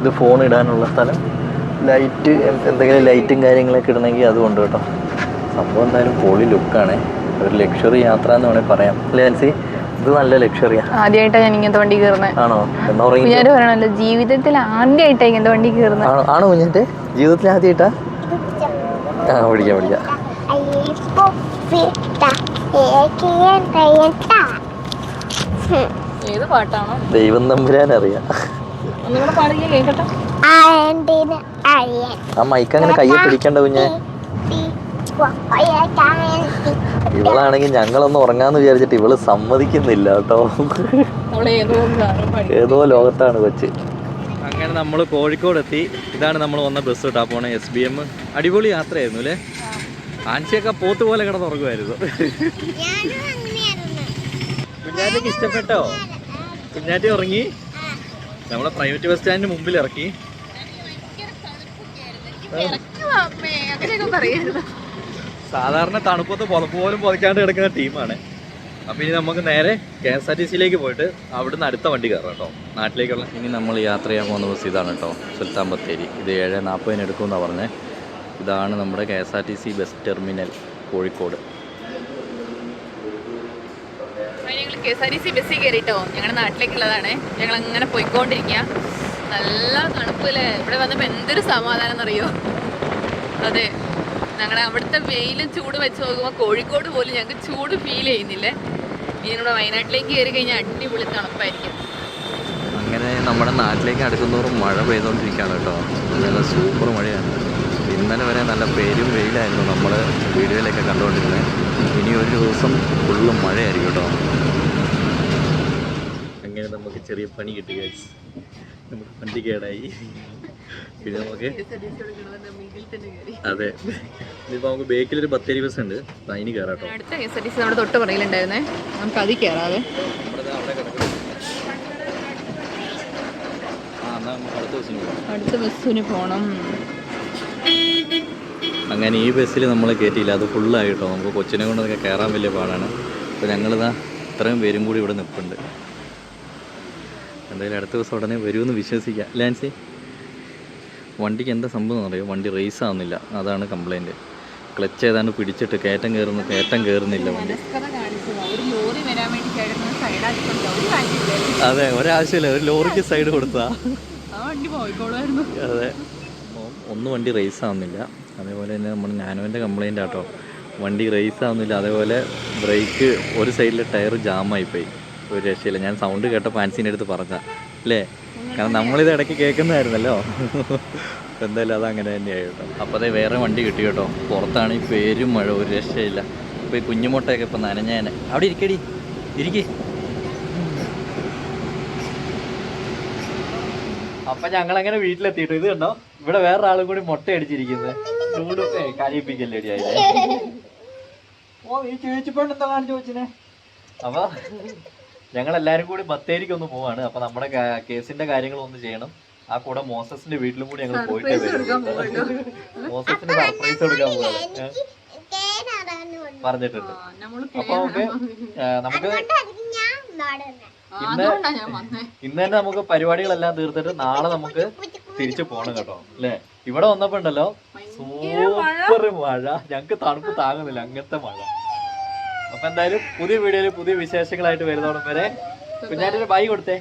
ഇത് ഫോൺ ഇടാനുള്ള സ്ഥലം. ലൈറ്റ് എന്തെങ്കിലും ലൈറ്റും കാര്യങ്ങളൊക്കെ ഇടണമെങ്കിൽ അതുകൊണ്ട് കേട്ടോ. സംഭവം എന്തായാലും പൊളി ലുക്കാണ്. ഒരു ലക്ഷറി യാത്ര എന്ന് വേണമെങ്കിൽ പറയാം. ലാൻസി ഇത് നല്ല ലക്ഷറിയാ. ആദ്യമായിട്ടാണ് ഞാൻ ഇങ്ങനത്തെ വണ്ടി കയറുന്നത് ആണോ? കുഞ്ഞാര് പറയണല്ലോ ജീവിതത്തിൽ ആദ്യമായിട്ടാണ് ഇങ്ങനത്തെ വണ്ടി കയറുന്നത് ആണോ? ആണോ കുഞ്ഞിന്റെ? ജീവിതത്തിൽ ആദ്യമായിട്ടാ ആ പിടിക്കാം പിടിക്കാം. ഏത് പാട്ടാണോ? ദൈവം തമ്പുരാൻ അറിയാം ഒന്നുകൂടെ ആ കേൾക്കട്ടെ ആ മൈക്ക് അങ്ങനെ കയ്യെ പിടിക്കണ്ട കുഞ്ഞെ. ഇവളാണെങ്കിൽ ഞങ്ങളൊന്ന് ഉറങ്ങാന്ന് വിചാരിച്ചിട്ട് ഇവൾ സമ്മതിക്കുന്നില്ല കേട്ടോ. അവളെ ഏതോ ലോകത്താണ് കൊച്ച്. അങ്ങനെ നമ്മൾ കോഴിക്കോട് എത്തി ഇതാണ് നമ്മൾ വന്ന ബസ് കേട്ടാ പോണേ എസ് ബി എം അടിപൊളി യാത്രയായിരുന്നു അല്ലേ? ആൻസിയൊക്കെ പോത്ത് പോലെ കിടന്നുറങ്ങുമായിരുന്നു കുഞ്ഞാറ്റയ്ക്ക് ഇഷ്ടപ്പെട്ടോ? കുഞ്ഞാറ്റി ഉറങ്ങി? നമ്മളെ പ്രൈവറ്റ് ബസ് സ്റ്റാൻഡിന് മുമ്പിൽ ഇറക്കി. സാധാരണ തണുപ്പത്ത് പുതപ്പ് പോലും പുതയ്ക്കാണ്ട് കിടക്കുന്ന ടീമാണ്. അപ്പോൾ ഇനി നമുക്ക് നേരെ കെ എസ് ആർ ടി സിയിലേക്ക് പോയിട്ട് അവിടുന്ന് അടുത്ത വണ്ടി കയറാം കേട്ടോ. നാട്ടിലേക്കുള്ള ഇനി നമ്മൾ യാത്ര ചെയ്യാൻ പോകുന്ന ബസ് ഇതാണ് കേട്ടോ. സുൽത്താൻ ബത്തേരി ഇത് ഏഴ് നാൽപ്പതിന് എടുക്കുമെന്നാണ് പറഞ്ഞത് ഇതാണ് നമ്മുടെ K S R T C bus terminal Kozhikode. K S R T C ബസ്സിൽ കയറിട്ടോ. ഞങ്ങളുടെ നാട്ടിലേക്കുള്ളതാണ്. ഞങ്ങൾ അങ്ങനെ പോയിക്കൊണ്ടിരിക്കുക നല്ല തണുപ്പല്ലേ? ഇവിടെ വന്നപ്പോൾ എന്തൊരു സമാധാനം എന്നറിയോ? അതെ ഞങ്ങളുടെ അവിടുത്തെ വെയിലും ചൂട് വെച്ച് നോക്കുമ്പോൾ കോഴിക്കോട് പോലും ഞങ്ങൾക്ക് ചൂട് ഫീൽ ചെയ്യുന്നില്ലേ? ഇനി നമ്മുടെ വയനാട്ടിലേക്ക് കയറി കഴിഞ്ഞാൽ അടിപൊളി തണുപ്പായിരിക്കും. അങ്ങനെ നമ്മുടെ നാട്ടിലേക്ക് അടുക്കുന്നതോറും മഴ പെയ്തുകൊണ്ടിരിക്കുകയാണ് കേട്ടോ. നല്ല സൂപ്പർ മഴയാണ്. ഇന്നലെ വരെ നല്ല പേരും വെയിലായിരുന്നു നമ്മൾ വീഡിയോയിലൊക്കെ കണ്ടുകൊണ്ടിരുന്നത് ഇനി ഒരു ദിവസം ഫുള്ള് മഴയായിരിക്കും കേട്ടോ. അങ്ങനെ നമുക്ക് ചെറിയ പണി കിട്ടി guys. നമുക്ക് വണ്ടി കേടായി. പിന്നെ നമുക്ക് അതെ. ഇനിയിപ്പോൾ നമുക്ക് ബേക്കിലൊരു പത്തേരി ബസ് ഉണ്ട്. അതിന് കേറാട്ടോ. അടുത്ത K S R T C നമ്മുടെ തൊട്ട് പറയലുണ്ടായിരുന്നേ നമുക്ക് അതിൽ കേറാതെ അടുത്ത ബസ്സിന് പോകണം അങ്ങനെ ഈ ബസ്സിൽ നമ്മൾ കയറ്റിയില്ല അത് ഫുള്ളായിട്ടോ നമുക്ക് കൊച്ചിനെ കൊണ്ടൊക്കെ കയറാൻ വലിയ പാടാണ്. അപ്പോൾ ഞങ്ങളിതാ ഇത്രയും പേരും കൂടി ഇവിടെ നിൽപ്പുണ്ട് എന്തായാലും അടുത്ത ദിവസം ഉടനെ വരുമെന്ന് വിശ്വസിക്കാം. ലാൻസി വണ്ടിക്ക് എന്താ സംഭവം എന്നറിയോ വണ്ടി റേസ് ആവുന്നില്ല. അതാണ് കംപ്ലൈന്റ് ക്ലച്ച് ഏതാണ്ട് പിടിച്ചിട്ട് കയറ്റം കയറുന്നു കയറ്റം കയറുന്നില്ല വണ്ടി. അതെ ഒരാവശ്യമില്ല. ഒരു ലോറിക്ക് സൈഡ് കൊടുത്താ അതെ. ഒന്നും വണ്ടി റേസ് ആവുന്നില്ല. അതേപോലെ തന്നെ നമ്മുടെ നാനോന്റെ കംപ്ലൈന്റ് ആട്ടോ. വണ്ടി റേസ് ആവുന്നില്ല. അതേപോലെ ബ്രേക്ക് ഒരു സൈഡിൽ ടയർ ജാമായിപ്പോയി ഒരു രക്ഷയില്ല. ഞാൻ സൗണ്ട് കേട്ടപ്പോൾ പാൻസിന്റെ അടുത്ത് പറഞ്ഞ. അല്ലേ? കാരണം നമ്മളിത് ഇടയ്ക്ക് കേൾക്കുന്നതായിരുന്നല്ലോ. അപ്പോൾ എന്തായാലും അത് അങ്ങനെ തന്നെയായി കേട്ടോ അപ്പോൾ അതേ വേറെ വണ്ടി കിട്ടി കേട്ടോ. പുറത്താണ് ഈ പേരും മഴ ഒരു രക്ഷയില്ല. ഇപ്പോൾ ഈ കുഞ്ഞുമുട്ടയൊക്കെ ഇപ്പം നനഞ്ഞേനെ. അവിടെ ഇരിക്കടി. ഇരിക്കേ. അപ്പൊ ഞങ്ങൾ അങ്ങനെ വീട്ടിലെത്തിയിട്ടു. ഇത് കണ്ടോ? ഇവിടെ വേറെ ആളും കൂടി മുട്ട അടിച്ചിരിക്കുന്നത് ചൂടൊക്കെ കരയിപ്പിക്കല്ലേ ഓ ഈ ചേച്ചിപ്പണ്ട് എന്താ കാണിച്ചു വെച്ചിനെ? അപ്പൊ ഞങ്ങൾ എല്ലാരും കൂടി ബത്തേരിക്ക് ഒന്ന് പോവാണ്. അപ്പൊ നമ്മുടെ കേസിന്റെ കാര്യങ്ങൾ ഒന്ന് ചെയ്യണം. ആ കൂടെ മോസസിന്റെ വീട്ടിലും കൂടി ഞങ്ങൾ പോയിട്ട് വരും മോസസിന് സർപ്രൈസ് കൊടുക്കാൻ പോവാണ് ഏ? പറഞ്ഞിട്ടുണ്ട്. അപ്പൊ നമുക്ക് നമുക്ക് ഇന്ന് ഞാൻ വന്നേ. ഇന്ന് തന്നെ നമുക്ക് പരിപാടികളെല്ലാം തീർത്തിട്ട് നാളെ നമുക്ക് തിരിച്ചു പോണം കേട്ടോ. അല്ലെ? ഇവിടെ വന്നപ്പോ ഉണ്ടല്ലോ സൂപ്പർ മഴ. ഞങ്ങക്ക് തണുപ്പ് താങ്ങുന്നില്ല. അങ്ങനത്തെ മഴ. അപ്പൊ എന്തായാലും പുതിയ വീഡിയോയിൽ പുതിയ വിശേഷങ്ങളായിട്ട് വരുന്നോടും വരെ. കുഞ്ഞാറ്റൊരു ബൈ കൊടുത്തേ.